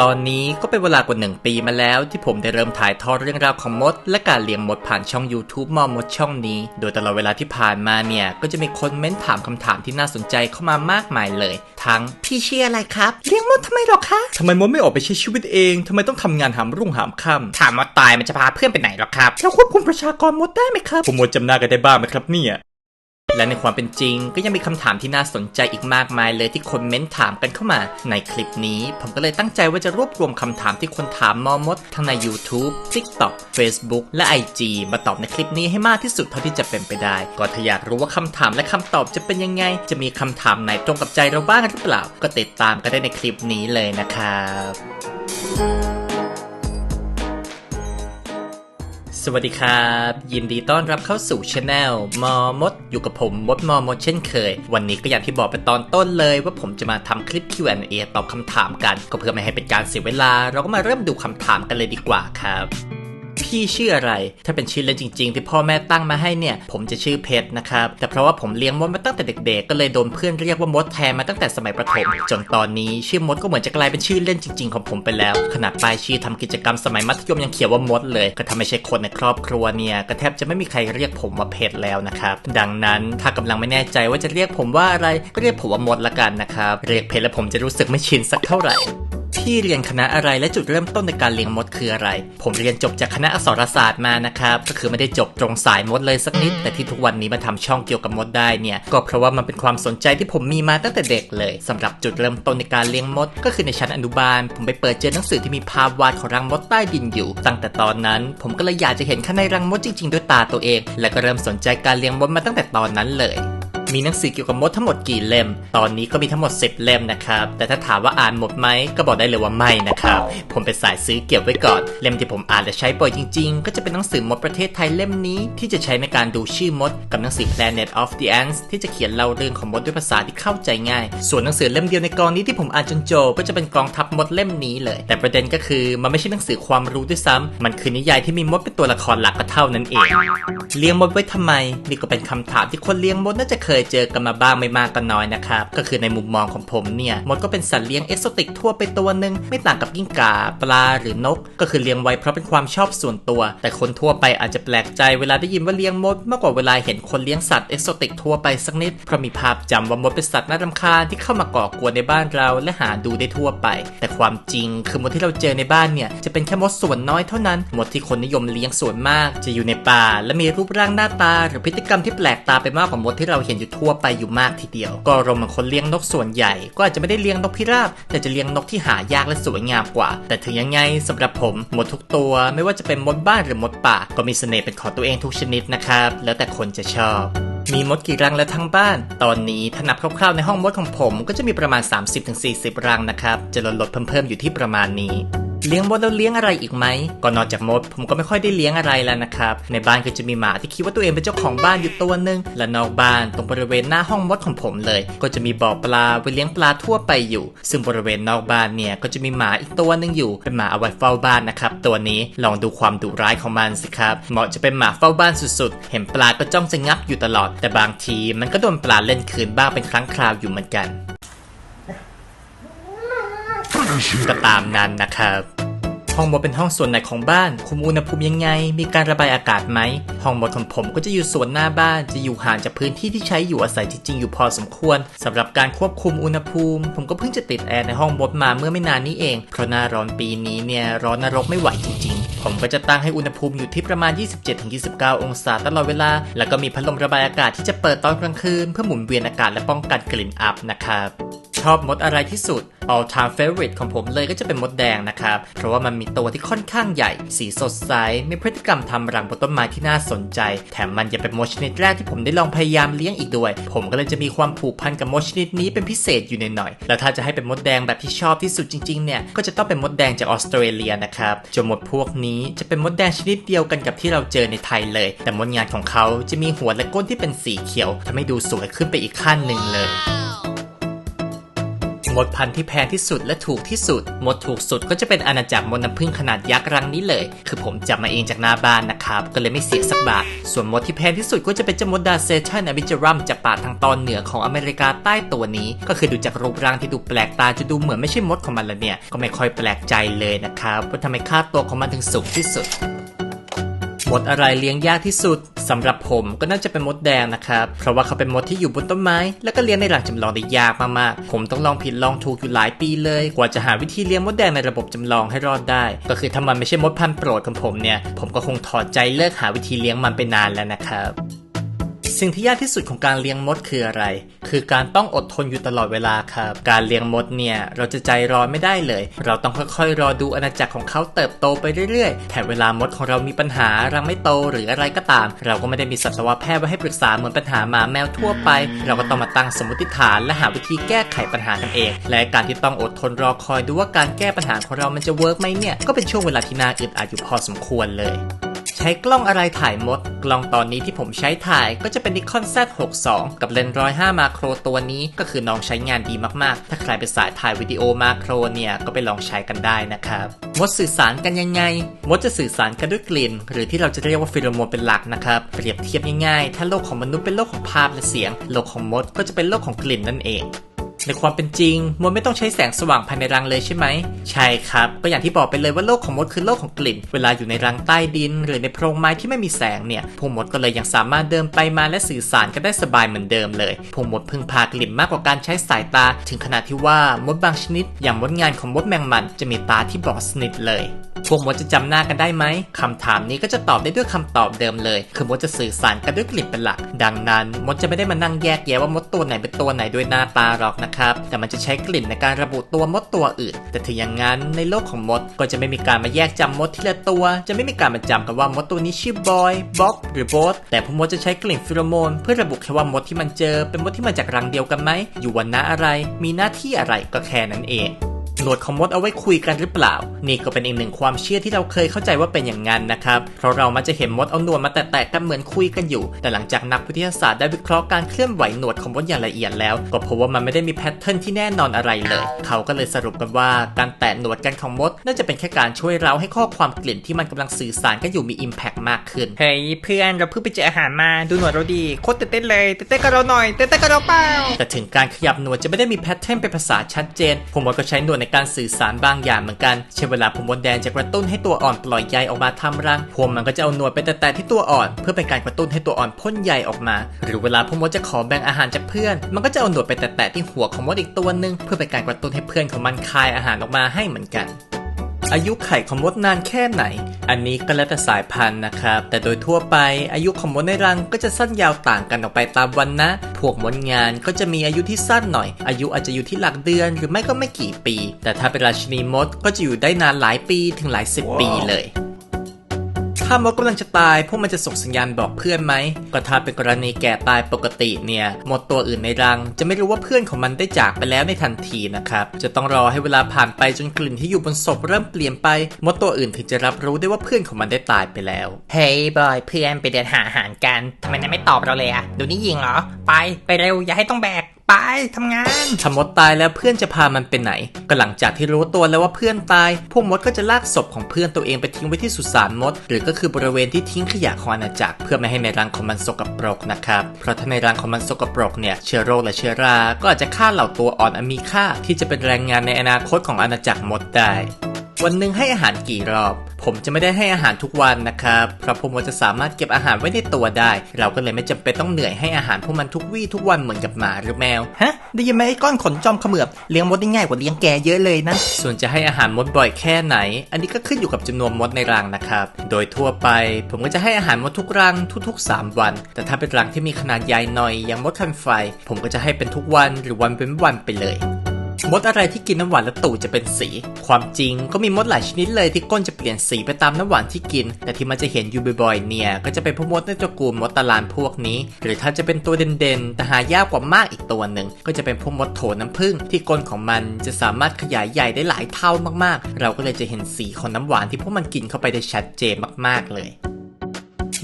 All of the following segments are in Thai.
ตอนนี้ก็เป็นเวลากว่าหนึ่งปีมาแล้วที่ผมได้เริ่มถ่ายทอดเรื่องราวของมด และการเลี้ยงมดผ่านช่อง YouTube มอมดช่องนี้ โดยตลอดเวลาที่ผ่านมาเนี่ย ก็จะมีคนเม้นถามคำถามที่น่าสนใจเข้ามามากมายเลย ทั้งพี่เชื่ออะไรครับ เลี้ยงมดทำไมหรอคะทำไมมดไม่ออกไปใช้ชีวิตเองทำไมต้องทำงานหามรุ่งหามค่ำถามมดตายมันจะพาเพื่อนไปไหนหรอครับแล้วควบคุมประชากรมดได้ไหมครับผมมดจำหน้ากันได้บ้างไหมครับเนี่ย และในความเป็นจริงก็ยังมีคำถามที่น่าสนใจอีกมากมายเลยที่คนเม้นถามกันเข้ามา ในคลิปนี้ ผมก็เลยตั้งใจว่าจะรวบรวมคำถามที่คนถามมอมดทั้งใน YouTube TikTok Facebook และ IG มาตอบในคลิปนี้ให้มากที่สุดเท่าที่จะเป็นไปได้ ก็ถ้าอยากรู้ว่าคำถามและคำตอบจะเป็นยังไง จะมีคำถามไหนตรงกับใจเราบ้างหรือเปล่า ก็ติดตามกันได้ในคลิปนี้เลยนะครับ สวัสดีครับ ยินดีต้อนรับเข้าสู่ช anel มอมด อยู่กับผมมดมอมดเช่นเคย วันนี้ก็อย่างที่บอกไปตอนต้นเลยว่าผมจะมาทำคลิป Q&A ตอบคำถามกัน ก็เพื่อไม่ให้เป็นการเสียเวลา เราก็มาเริ่มดูคำถามกันเลยดีกว่าครับ พี่ชื่ออะไร ถ้าเป็นชื่อเล่นจริง ๆ ที่พ่อแม่ตั้งมาให้เนี่ย ผมจะชื่อเพชรนะครับ แต่เพราะว่าผมเลี้ยงมดมาตั้งแต่เด็ก ๆ ก็เลยโดนเพื่อนเรียกว่ามดแทนมาตั้งแต่สมัยประถม จนตอนนี้ชื่อมดก็เหมือนจะกลายเป็นชื่อเล่นจริง ๆ ของผมไปแล้ว ขนาดป้ายชื่อทำกิจกรรมสมัยมัธยมยังเขียนว่ามดเลย ก็ทำไม่ใช่คนในครอบครัวเนี่ยก็แทบจะไม่มีใครเรียกผมว่าเพชรแล้วนะครับ ดังนั้นถ้ากำลังไม่แน่ใจว่าจะเรียกผมว่าอะไร ก็เรียกผมว่ามดละกันนะครับ เรียกเพชรแล้วผมจะรู้สึกไม่ชินสักเท่าไหร่ พี่เรียนคณะอะไรและจุดเริ่มต้นในการเลี้ยงมดคืออะไร ผมเรียนจบจากคณะอักษรศาสตร์มานะครับ ก็คือไม่ได้จบตรงสายมดเลยสักนิด แต่ที่ทุกวันนี้มาทำช่องเกี่ยวกับมดได้เนี่ย ก็เพราะว่ามันเป็นความสนใจที่ผมมีมาตั้งแต่เด็กเลยสำหรับจุดเริ่มต้นในการเลี้ยงมด ก็คือในชั้นอนุบาล ผมไปเปิดเจอหนังสือที่มีภาพวาดของรังมดใต้ดินอยู่ ตั้งแต่ตอนนั้น ผมก็เลยอยากจะเห็นข้างในรังมดจริง ๆ ด้วยตาตัวเอง และก็เริ่มสนใจการเลี้ยงมดมาตั้งแต่ตอนนั้นเลย มีหนังสือเกี่ยวกับมดทั้งหมดกี่เล่ม ตอนนี้ก็มีทั้งหมด 10 เล่มนะครับ แต่ถ้าถามว่าอ่านหมดไหมก็บอกได้เลยว่าไม่นะครับ ผมเป็นสายซื้อเก็บไว้ก่อน เล่มที่ผมอ่านและใช้บ่อยจริง ๆ ก็จะเป็นหนังสือมดประเทศไทยเล่มนี้ ที่จะใช้ในการดูชื่อมด กับหนังสือ Planet of the Ants ที่จะเขียนเล่าเรื่องของมดด้วยภาษาที่เข้าใจง่าย ส่วนหนังสือเล่มเดียวในกองนี้ที่ผมอ่านจนจบก็จะเป็นกองทัพมดเล่มนี้เลย แต่ประเด็นก็คือมันไม่ใช่หนังสือความรู้ด้วยซ้ำมันคือนิยายที่มีมดเป็นตัวละครหลักก็เท่านั้นเอง เลี้ยงมดไว้ทำไมนี่ก็เป็นคำถามที่คนเลี้ยงมดน่าจะเคยเจอกันมาบ้างไม่มากก็น้อยนะครับ ก็คือในมุมมองของผมเนี่ยมดก็เป็นสัตว์เลี้ยงเอกโซติกทั่วไปตัวหนึ่งไม่ต่างกับกิ้งก่าปลาหรือนก ก็คือเลี้ยงไว้เพราะเป็นความชอบส่วนตัว แต่คนทั่วไปอาจจะแปลกใจเวลาได้ยินว่าเลี้ยงมดมากกว่าเวลาเห็นคนเลี้ยงสัตว์เอกโซติกทั่วไปสักนิดเพราะมีภาพจำว่ามดเป็นสัตว์น่ารำคาญที่เข้ามาก่อกวนในบ้านเราและหาดูได้ทั่วไป แต่ความจริงคือมดที่เราเจอในบ้านเนี่ยจะเป็นแค่มดส่วนน้อยเท่านั้นมดที่คนนิยมเลี้ยงส่วนมาก จะอยู่ในป่า และมีรูปร่างหน้าตา หรือพฤติกรรมที่แปลกตาไปมากกว่ามดที่เราเห็นอยู่ทั่วไปอยู่มากทีเดียว ก็รวมถึงคนเลี้ยงนกส่วนใหญ่ ก็อาจจะไม่ได้เลี้ยงนกพิราบ แต่จะเลี้ยงนกที่หายากและสวยงามกว่า แต่ถึงยังไงสำหรับผมมดทุกตัว ไม่ว่าจะเป็นมดบ้านหรือมดป่า ก็มีเสน่ห์เป็นของตัวเองทุกชนิดนะครับ แล้วแต่คนจะชอบมีมดกี่รังและทั้งบ้าน ตอนนี้ถ้านับคร่าวๆในห้องมดของผม ก็จะมีประมาณ 30-40 รังนะครับ จะลดลดๆเพิ่มๆอยู่ที่ประมาณนี้ เลี้ยงมดแล้วเลี้ยงอะไรอีกไหมก็นอกจากมด ผมก็ไม่ค่อยได้เลี้ยงอะไรแล้วนะครับ ในบ้านก็จะมีหมาที่คิดว่าตัวเองเป็นเจ้าของบ้านอยู่ตัวหนึ่งและนอกบ้านตรงบริเวณหน้าห้องมดของผมเลย ก็จะมีบ่อปลาไว้เลี้ยงปลาทั่วไปอยู่ ซึ่งบริเวณนอกบ้านเนี่ยก็จะมีหมาอีกตัวหนึ่งอยู่ เป็นหมาเอาไว้เฝ้าบ้านนะครับตัวนี้ลองดูความดุร้ายของมันสิครับเหมาะจะเป็นหมาเฝ้าบ้านสุดๆ เห็นปลาก็จ้องจะงับอยู่ตลอด แต่บางทีมันก็โดนปลาเล่นคืนบ้างเป็นครั้งคราวอยู่เหมือนกัน ก็ตามนั้นนะครับ ห้องมดเป็นห้องส่วนไหนของบ้าน คุมอุณหภูมิยังไง มีการระบายอากาศไหม ห้องมดของผมก็จะอยู่ส่วนหน้าบ้าน จะอยู่ห่างจากพื้นที่ที่ใช้อยู่อาศัยจริงๆ อยู่พอสมควรสำหรับการควบคุมอุณหภูมิ ผมก็เพิ่งจะติดแอร์ในห้องมดมาเมื่อไม่นานนี้เอง เพราะหน้าร้อนปีนี้เนี่ยร้อนนรกไม่ไหวจริงๆผมก็จะตั้งให้อุณหภูมิอยู่ที่ประมาณ 27-29 องศาตลอดเวลา แล้วก็มีพัดลมระบายอากาศที่จะเปิดตอนกลางคืน เพื่อหมุนเวียนอากาศและป้องกันกลิ่นอับนะครับ ชอบมดอะไรที่สุด all time favorite ของผมเลยก็จะเป็นมดแดงนะครับ เพราะว่ามันมีตัวที่ค่อนข้างใหญ่ สีสดใส มีพฤติกรรมทำรังบนต้นไม้ที่น่าสนใจ แถมมันยังเป็นมดชนิดแรกที่ผมได้ลองพยายามเลี้ยงอีกด้วย ผมก็เลยจะมีความผูกพันกับมดชนิดนี้เป็นพิเศษอยู่ในหน่อย แล้วถ้าจะให้เป็นมดแดงแบบที่ชอบที่สุดจริงๆ เนี่ย ก็จะต้องเป็นมดแดงจากออสเตรเลียนะครับจนมดพวกนี้จะเป็นมดแดงชนิดเดียวกันกับที่เราเจอในไทยเลย แต่มดงานของเขาจะมีหัวและก้นที่เป็นสีเขียวทำให้ดูสวยขึ้นไปอีกขั้นหนึ่งเลย มดพันธุ์ที่แพงที่สุดและถูกที่สุด มดถูกสุดก็จะเป็นอาณาจักรมดน้ำผึ้งขนาดยักษ์รังนี้เลย คือผมจับมาเองจากหน้าบ้านนะครับ ก็เลยไม่เสียสักบาท ส่วนมดที่แพงที่สุดก็จะเป็นเจ้ามดดาเซชันอบิจรัมจากป่าทางตอนเหนือของอเมริกาใต้ตัวนี้ ก็คือดูจากรูปร่างที่ดูแปลกตาจะดูเหมือนไม่ใช่มดของมันล้วเนี่ย ก็ไม่ค่อยแปลกใจเลยนะครับว่าทำไมค่าตัวของมันถึงสูงที่สุด มดอะไรเลี้ยงยากที่สุดสำหรับผมก็น่าจะเป็นมดแดงนะครับ เพราะว่าเขาเป็นมดที่อยู่บนต้นไม้ แล้วก็เลี้ยงในหลังจำลองได้ยากมากๆ ผมต้องลองผิดลองถูกอยู่หลายปีเลย กว่าจะหาวิธีเลี้ยงมดแดงในระบบจำลองให้รอดได้ ก็คือถ้ามันไม่ใช่มดพันธุ์โปรดของผมเนี่ย ผมก็คงถอดใจเลิกหาวิธีเลี้ยงมันไปนานแล้วนะครับ สิ่งที่ยากที่สุดของการเลี้ยงมดคืออะไร คือการต้องอดทนอยู่ตลอดเวลาครับ การเลี้ยงมดเนี่ยเราจะใจร้อนไม่ได้เลย เราต้องค่อยๆ รอดูอาณาจักรของเขาเติบโตไปเรื่อยๆแถมเวลามดของเรามีปัญหารังไม่โตหรืออะไรก็ตาม เราก็ไม่ได้มีสัตวแพทย์ไว้ให้ปรึกษาเหมือนปัญหาหมาแมวทั่วไป เราก็ต้องมาตั้งสมมติฐานและหาวิธีแก้ไขปัญหากันเอง และการที่ต้องอดทนรอคอยดูว่าการแก้ปัญหาของเรามันจะเวิร์กไหมเนี่ยก็เป็นช่วงเวลาที่น่าอึดอัดอยู่พอสมควรเลย ใช้กล้องอะไรถ่ายมด กล้องตอนนี้ที่ผมใช้ถ่ายก็จะเป็น Nikon Z62 กับเลนส์105มาโครตัวนี้ก็คือน้องใช้งานดีมากๆ ถ้าใครเป็นสายถ่ายวิดีโอมาโครเนี่ยก็ไปลองใช้กันได้นะครับ มดสื่อสารกันยังไง มดจะสื่อสารกันด้วยกลิ่น หรือที่เราจะเรียกว่าฟิโรโมนเป็นหลักนะครับ เปรียบเทียบง่ายๆ ถ้าโลกของมนุษย์เป็นโลกของภาพและเสียง โลกของมดก็จะเป็นโลกของกลิ่นนั่นเอง ในความเป็นจริง มดไม่ต้องใช้แสงสว่างภายในรังเลยใช่ไหม ใช่ครับ ก็อย่างที่บอกไปเลยว่าโลกของมดคือโลกของกลิ่น เวลาอยู่ในรังใต้ดิน หรือในโพรงไม้ที่ไม่มีแสงเนี่ยพวกมดก็เลยยังสามารถเดินไปมาและสื่อสารกันได้สบายเหมือนเดิมเลยพวกมดพึ่งพากลิ่นมากกว่าการใช้สายตา ถึงขนาดที่ว่ามดบางชนิด อย่างมดงานของมดแมงมันจะมีตาที่บอดสนิทเลย พวกมดจะจำหน้ากันได้ไหมคำถามนี้ก็จะตอบได้ด้วยคำตอบเดิมเลย คือมดจะสื่อสารกันด้วยกลิ่นเป็นหลัก ดังนั้นมดจะไม่ได้มานั่งแยกแยะว่ามดตัวไหนเป็นตัวไหนด้วยหน้าตาหรอกนะครับ แต่มันจะใช้กลิ่นในการระบุตัวมดตัวอื่น แต่ถึงอย่างนั้นในโลกของมดก็จะไม่มีการมาแยกจำมดทีละตัว จะไม่มีการมาจำกันว่ามดตัวนี้ชื่อบอยบ็อกหรือโบสแต่พวกมดจะใช้กลิ่นฟิโรโมน เพื่อระบุแค่ว่ามดที่มันเจอเป็นมดที่มาจากรังเดียวกันไหมอยู่วันณะอะไร มีหน้าที่อะไรก็แค่นั้นเอง หนวดของมดเอาไว้คุยกันหรือเปล่า นี่ก็เป็นอีกหนึ่งความเชื่อที่เราเคยเข้าใจว่าเป็นอย่างนั้นนะครับ เพราะเรามักจะเห็นมดเอาหนวดมาแตะๆกันเหมือนคุยกันอยู่ แต่หลังจากนักวิทยาศาสตร์ได้วิเคราะห์การเคลื่อนไหวหนวดของมดอย่างละเอียดแล้ว ก็พบว่ามันไม่ได้มีแพทเทิร์นที่แน่นอนอะไรเลย เขาก็เลยสรุปกันว่าการแตะหนวดกันของมด น่าจะเป็นแค่การช่วยเราให้ข้อความกลิ่นที่มันกำลังสื่อสารกันอยู่มีอิมแพกมากขึ้น เฮ้ยเพื่อนเราเพิ่งไปเจออาหารมาดูหนวดเราดีโคตรเต้นๆเลยเต้นๆกับเราหน่อยเต้นๆกับเราเปล่าแต่ถึงการขยับหนวดจะไม่ได้มีแพทเทิร์นเป็นภาษาชัดเจนผมว่าก็ใช้หนวดในการสื่อสารบางอย่างเหมือนกันเช่นเวลาผมบนแดงจะกระตุ้นให้ตัวอ่อนปล่อยใยออกมาทำรังพวงมันก็จะเอาหนวดไปแตะๆที่ตัวอ่อน เพื่อเป็นการกระตุ้นให้ตัวอ่อนพ่นใยออกมา หรือเวลาพวกมดจะขอแบ่งอาหารจากเพื่อน มันก็จะเอาหนวดไปแตะๆที่หัวของมดอีกตัวหนึ่งเพื่อเป็นการกระตุ้นให้เพื่อนของมันคายอาหารออกมาให้เหมือนกัน อายุไข่ของมดนานแค่ไหน อันนี้ก็แล้วแต่สายพันธุ์นะครับ แต่โดยทั่วไปอายุของมดในรังก็จะสั้นยาวต่างกันออกไปตามวันนะ พวกมดงานก็จะมีอายุที่สั้นหน่อย อายุอาจจะอยู่ที่หลักเดือนหรือไม่ก็ไม่กี่ปี แต่ถ้าเป็นราชินีมดก็จะอยู่ได้นานหลายปีถึงหลายสิบปีเลย ถ้ามดกำลังจะตาย พวกมันจะส่งสัญญาณบอกเพื่อนไหมก็ถ้าเป็นกรณีแก่ตายปกติเนี่ยมดตัวอื่นในรัง จะไม่รู้ว่าเพื่อนของมันได้จากไปแล้วในทันทีนะครับ จะต้องรอให้เวลาผ่านไปจนกลิ่นที่อยู่บนศพเริ่มเปลี่ยนไป มดตัวอื่นถึงจะรับรู้ได้ว่าเพื่อนของมันได้ตายไปแล้ว เฮ้ยบอยเพื่อนไปเดินหาอาหารกันทำไมนายไม่ตอบเราเลยอะดูนี่ยิงเหรอ ไปไปเร็วอย่าให้ต้องแบก ไปทำงาน ถ้ามดตายแล้วเพื่อนจะพามันไปไหน ก็หลังจากที่รู้ตัวแล้วว่าเพื่อนตาย พวกมดก็จะลากศพของเพื่อนตัวเองไปทิ้งไว้ที่สุสานมด หรือก็คือบริเวณที่ทิ้งขยะของอาณาจักรเพื่อไม่ให้ในรังของมันสกปรกนะครับ เพราะถ้าในรังของมันสกปรกเนี่ยเชื้อโรคและเชื้อรา ก็อาจจะฆ่าเหล่าตัวอ่อนอันมีค่าที่จะเป็นแรงงานในอนาคตของอาณาจักรมดได้วันหนึ่งให้อาหารกี่รอบ ผมจะไม่ได้ให้อาหารทุกวันนะครับเพราะพวกมันจะสามารถเก็บอาหารไว้ในตัวได้ เราก็เลยไม่จำเป็นต้องเหนื่อยให้อาหารพวกมันทุกวี่ทุกวันเหมือนกับหมาหรือแมว ฮะได้ยินไหมไอ้ก้อนขนจอมเขมือบเลี้ยงมดได้ง่ายกว่าเลี้ยงแกเยอะเลยนะ ส่วนจะให้อาหารมดบ่อยแค่ไหน อันนี้ก็ขึ้นอยู่กับจำนวนมดในรังนะครับ โดยทั่วไป ผมก็จะให้อาหารมดทุกรังทุกๆ 3 วัน แต่ถ้าเป็นรังที่มีขนาดใหญ่หน่อยอย่างมดคันไฟ ผมก็จะให้เป็นทุกวันหรือวันเป็นวันไปเลย มดอะไรที่กินน้ำหวานแล้วตูดจะเป็นสี ความจริงก็มีมดหลายชนิดเลยที่ก้นจะเปลี่ยนสีไปตามน้ำหวานที่กิน แต่ที่มันจะเห็นอยู่บ่อยๆเนี่ย ก็จะเป็นพวกมดในตระกูลมดตะลานพวกนี้ หรือถ้าจะเป็นตัวเด่นๆแต่หายากกว่ามากอีกตัวหนึ่ง ก็จะเป็นพวกมดโถน้ำผึ้งที่ก้นของมันจะสามารถขยายใหญ่ได้หลายเท่ามากๆ เราก็เลยจะเห็นสีของน้ำหวานที่พวกมันกินเข้าไปได้ชัดเจนมากๆเลย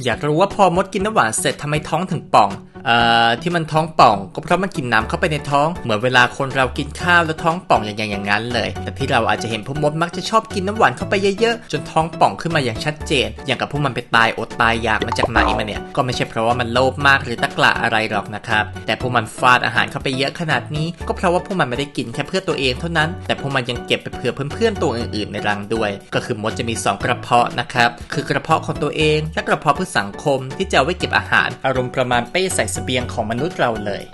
อยากรู้ว่าพอมดกินน้ำหวานเสร็จทำไมท้องถึงป่อง เอ่อที่มันท้องป่องก็เพราะมันกินน้ำเข้าไปในท้อง เหมือนเวลาคนเรากินข้าวแล้วท้องป่องอย่างอย่างนั้นเลย แต่ที่เราอาจจะเห็นพวกมดมักจะชอบกินน้ำหวานเข้าไปเยอะๆ จนท้องป่องขึ้นมาอย่างชัดเจน อย่างกับพวกมันไปตายอดตายอยากมาจากไหนมาเนี่ย ก็ไม่ใช่เพราะว่ามันโลภมากหรือตะกละอะไรหรอกนะครับ แต่พวกมันฟาดอาหารเข้าไปเยอะขนาดนี้ ก็เพราะว่าพวกมันไม่ได้กินแค่เพื่อตัวเองเท่านั้น แต่พวกมันยังเก็บไปเผื่อเพื่อนๆตัวอื่นๆในรังด้วย ก็คือมดจะมีสองกระเพาะนะครับ คือกระเพาะของตัวเองและกระเพาะเพื่อสังคมที่จะเอาไว้เก็บอาหาร อารมณ์ประมาณเป้ใส่เสบียงของมนุษย์เราเลย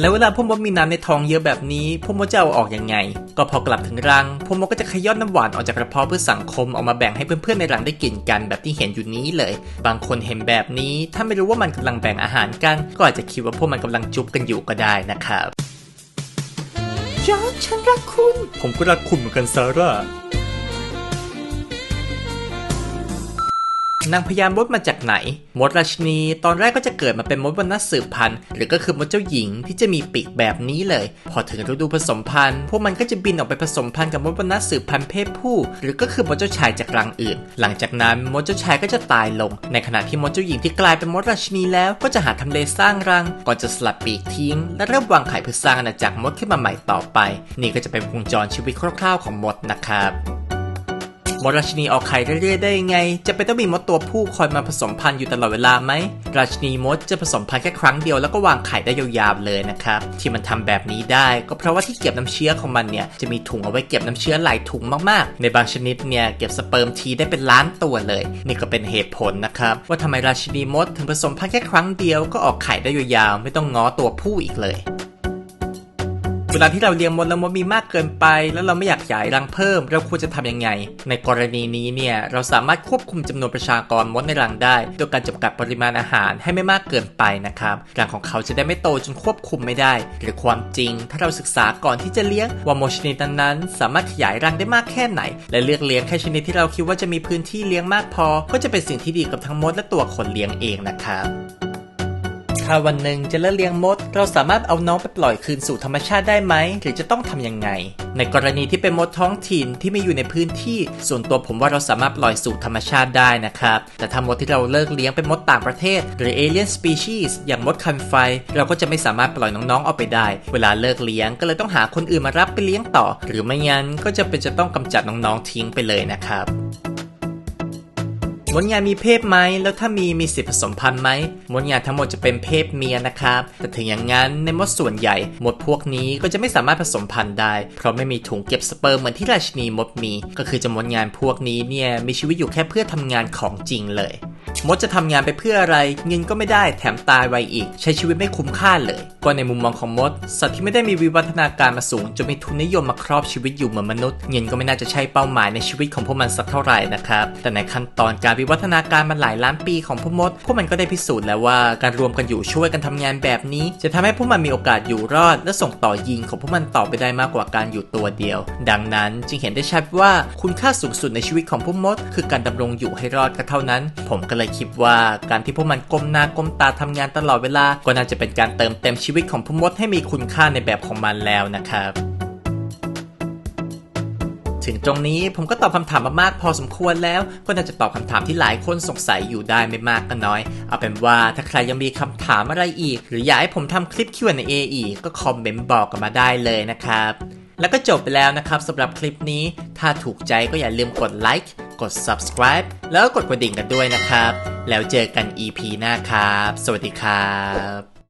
แล้วเวลาพวกมดมีน้ำในท้องเยอะแบบนี้ พวกมดจะเอาออกยังไง ก็พอกลับถึงรัง พวกมดก็จะขย้อนน้ำหวานออกจากกระเพาะเพื่อสังคมออกมาแบ่งให้เพื่อนๆในรังได้กินกันแบบที่เห็นอยู่นี้เลย บางคนเห็นแบบนี้ ถ้าไม่รู้ว่ามันกำลังแบ่งอาหารกัน ก็อาจจะคิดว่าพวกมันกำลังจุบกันอยู่ก็ได้นะครับจอร์จฉันรักคุณ ผมก็รักคุณเหมือนกันซาร่า นางพญามดมาจากไหน มดราชินีตอนแรกก็จะเกิดมาเป็นมดวันนัสืบพันธุ์หรือก็คือมดเจ้าหญิงที่จะมีปีกแบบนี้เลย พอถึงฤดูผสมพันธุ์ พวกมันก็จะบินออกไปผสมพันธุ์กับมดวันนัสืบพันธุ์เพศผู้ หรือก็คือมดเจ้าชายจากรังอื่น หลังจากนั้นมดเจ้าชายก็จะตายลง ในขณะที่มดเจ้าหญิงที่กลายเป็นมดราชินีแล้วก็จะหาทำเลสร้างรัง ก่อนจะสลัดปีกทิ้ง และเริ่มวางไข่เพื่อสร้างอาณาจักรมดขึ้นมาใหม่ต่อไป นี่ก็จะเป็นวงจรชีวิตคร่าวๆของมดนะครับ มดราชินีออกไข่เรื่อยๆได้ยังไง จะเป็นต้องมีมดตัวผู้คอยมาผสมพันธุ์อยู่ตลอดเวลาไหม ราชินีมดจะผสมพันธุ์แค่ครั้งเดียวแล้วก็วางไข่ได้ยาวๆเลยนะครับ ที่มันทำแบบนี้ได้ก็เพราะว่าที่เก็บน้ำเชื้อของมันเนี่ยจะมีถุงเอาไว้เก็บน้ำเชื้อหลายถุงมากๆ ในบางชนิดเนี่ยเก็บสเปิร์มทีได้เป็นล้านตัวเลย นี่ก็เป็นเหตุผลนะครับว่าทำไมราชินีมดถึงผสมพันธุ์แค่ครั้งเดียวก็ออกไข่ได้ยาวๆไม่ต้องง้อตัวผู้อีกเลย เวลาที่เราเลี้ยงมดแล้วมดมีมากเกินไป แล้วเราไม่อยากขยายรังเพิ่ม เราควรจะทำยังไง ในกรณีนี้เนี่ยเราสามารถควบคุมจำนวนประชากรมดในรังได้โดยการจำกัดปริมาณอาหารให้ไม่มากเกินไปนะครับรังของเขาจะได้ไม่โตจนควบคุมไม่ได้ หรือความจริง ถ้าเราศึกษาก่อนที่จะเลี้ยงว่ามดชนิดนั้นๆสามารถขยายรังได้มากแค่ไหน และเลือกเลี้ยงแค่ชนิดที่เราคิดว่าจะมีพื้นที่เลี้ยงมากพอ ก็จะเป็นสิ่งที่ดีกับทั้งมดและตัวคนเลี้ยงเองนะครับ ถ้าวันหนึ่งจะเลิกเลี้ยงมด เราสามารถเอาน้องไปปล่อยคืนสู่ธรรมชาติได้ไหม หรือจะต้องทำยังไง ในกรณีที่เป็นมดท้องถิ่นที่ไม่อยู่ในพื้นที่ ส่วนตัวผมว่าเราสามารถปล่อยสู่ธรรมชาติได้นะครับ แต่ถ้ามดที่เราเลิกเลี้ยงเป็นมดต่างประเทศ หรือ alien species อย่างมดคันไฟ เราก็จะไม่สามารถปล่อยน้องๆออกไปได้ เวลาเลิกเลี้ยงก็เลยต้องหาคนอื่นมารับไปเลี้ยงต่อ หรือไม่งั้นก็จะเป็นจะต้องกำจัดน้องๆทิ้งไปเลยนะครับ มดงานมีเพศไหม แล้วถ้ามีมีสิทธิผสมพันธุ์ไหมมดงานทั้งหมดจะเป็นเพศเมียนะครับ แต่ถึงอย่างนั้นในมดส่วนใหญ่มดพวกนี้ก็จะไม่สามารถผสมพันธุ์ได้ เพราะไม่มีถุงเก็บสเปิร์มเหมือนที่ราชินีมดมี ก็คือจำนวนงานพวกนี้เนี่ยมีชีวิตอยู่แค่เพื่อทำงานของจริงเลย มดจะทำงานไปเพื่ออะไร เงินก็ไม่ได้แถมตายไวอีก ใช้ชีวิตไม่คุ้มค่าเลย ก็ในมุมมองของมด สัตว์ที่ไม่ได้มีวิวัฒนาการมาสูงจนมีทุนนิยมมาครอบชีวิตอยู่เหมือนมนุษย์ เงินก็ไม่น่าจะใช่เป้าหมายในชีวิตของพวกมันสักเท่าไหร่นะครับแต่ในขั้นตอนการวิวัฒนาการมาหลายล้านปีของพวกมด พวกมันก็ได้พิสูจน์แล้วว่าการรวมกันอยู่ช่วยกันทำงานแบบนี้ จะทำให้พวกมันมีโอกาสอยู่รอด และส่งต่อยีนของพวกมันต่อไปได้มากกว่าการอยู่ตัวเดียว ดังนั้นจึงเห็นได้ชัดว่าคุณค่าสูงสุดในชีวิตของพวกมด คือการดำรงอยู่ให้รอดก็เท่านั้น ผมก็เลยคิดว่าการที่พวกมันก้มหน้าก้มตาทำงานตลอดเวลา ก็น่าจะเป็นการเติมเต็มชีวิตของพวกมดให้มีคุณค่าในแบบของมันแล้วนะครับ ถึงตรงนี้ผมก็ตอบคำถามมามากพอสมควรแล้ว ก็น่าจะตอบคำถามที่หลายคนสงสัยอยู่ได้ไม่มากก็น้อย เอาเป็นว่าถ้าใครยังมีคำถามอะไรอีก หรืออยากให้ผมทำคลิป Q&A อีกก็คอมเมนต์บอกกันมาได้เลยนะครับแล้วก็จบไปแล้วนะครับสำหรับคลิปนี้ ถ้าถูกใจก็อย่าลืมกดไลค์กด subscribe แล้วก็กดกระดิ่งกันด้วยนะครับ แล้วเจอกัน EP หน้าครับ สวัสดีครับ